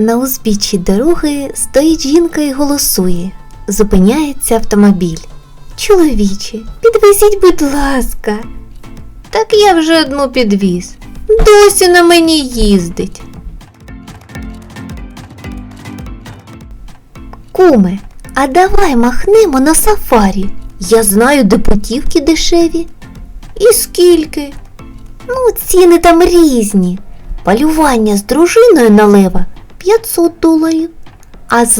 На узбіччі дороги стоїть жінка і голосує. Зупиняється автомобіль. Чоловіче, підвезіть, будь ласка. Так я вже одну підвіз. Досі на мені їздить. Куме, а давай махнемо на сафарі. Я знаю, де путівки дешеві. І скільки? Ну, ціни там різні. Полювання з дружиною на лева 500 доларів, а з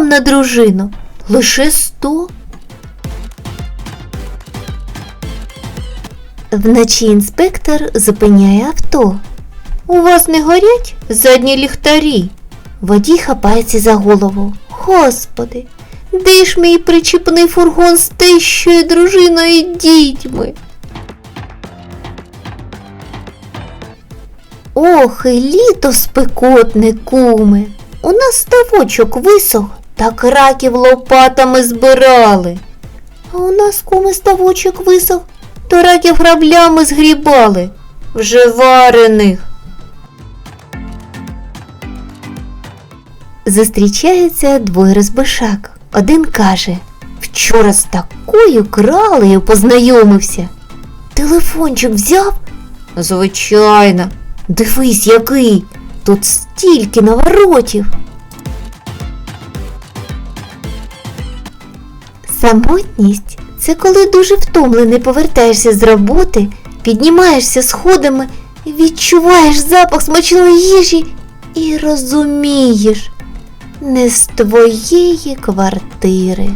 на дружину лише 100. Вночі інспектор зупиняє авто. У вас не горять задні ліхтарі? Водій хапається за голову. Господи, де ж мій причіпний фургон з тещою, дружиною і дітьми? Ох, і літо спекотне, куме. У нас ставочок висох, так раків лопатами збирали. А у нас куме ставочок висох, то раків граблями згрібали, вже варених. Зустрічаються двоє розбишак. Один каже, вчора з такою кралею познайомився. Телефончик взяв? Звичайно. Дивись, який. Тут стільки наворотів. Самотність це коли дуже втомлений повертаєшся з роботи, піднімаєшся сходами, відчуваєш запах смачної їжі і розумієш, не з твоєї квартири.